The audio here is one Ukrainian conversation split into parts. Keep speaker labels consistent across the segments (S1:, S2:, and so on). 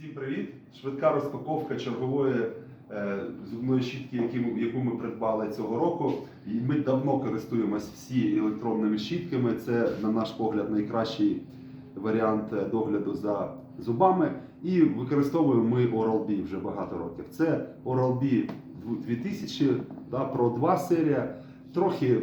S1: Всім привіт! Швидка розпаковка чергової е, зубної щітки, яку ми придбали цього року. Ми давно користуємось всі електронними щітками. Це, на наш погляд, найкращий варіант е, догляду за зубами. І використовуємо ми Oral-B вже багато років. Це Oral-B 2000, да, Pro 2 серія. Трохи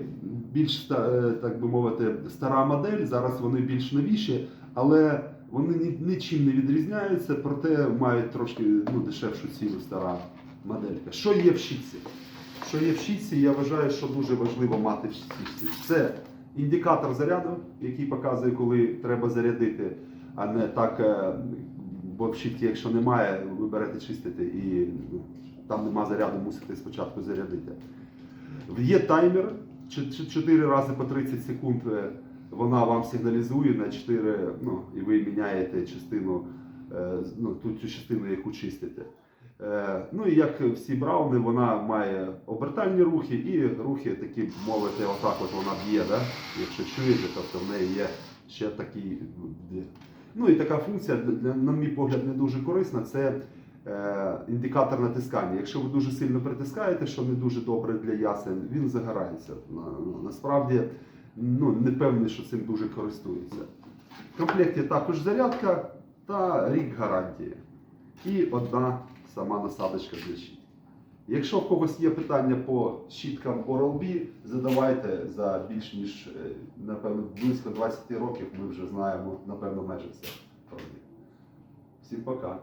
S1: більш е, так би мовити, стара модель. Зараз вони більш новіші, але вони ні- нічим не відрізняються, проте мають трошки ну, дешевшу ціну стара моделька. Що є в щітці? Що є в щітці, я вважаю, що дуже важливо мати в щітці. Це індикатор заряду, який показує, коли треба зарядити, а не так, е, бо в щітці, якщо немає, ви берете чистити і ну, там нема заряду, мусите спочатку зарядити. Є таймер, 4 рази по 30 секунд е, вона вам сигналізує на 4, ну, і ви міняєте частину, е, ну, ту цю частину, яку чистите. Е, Ну і як всі брауни, вона має обертальні рухи і рухи, такі мовити, отак от вона б'є, да? якщо чуєте, тобто в неї є ще такий. Ну і така функція, на мій погляд, не дуже корисна. Це е, індикатор натискання. Якщо ви дуже сильно притискаєте, що не дуже добре для ясен, він загорається. На- на- Насправді ну, не певний, що цим дуже користуються. В комплекті також зарядка та рік гарантії. І одна сама насадочка для щітки. Якщо в когось є питання по щіткам Oral-B, задавайте за більш ніж, е, напевно, близько 20 років ми вже знаємо, напевно, майже все про. Всім пока.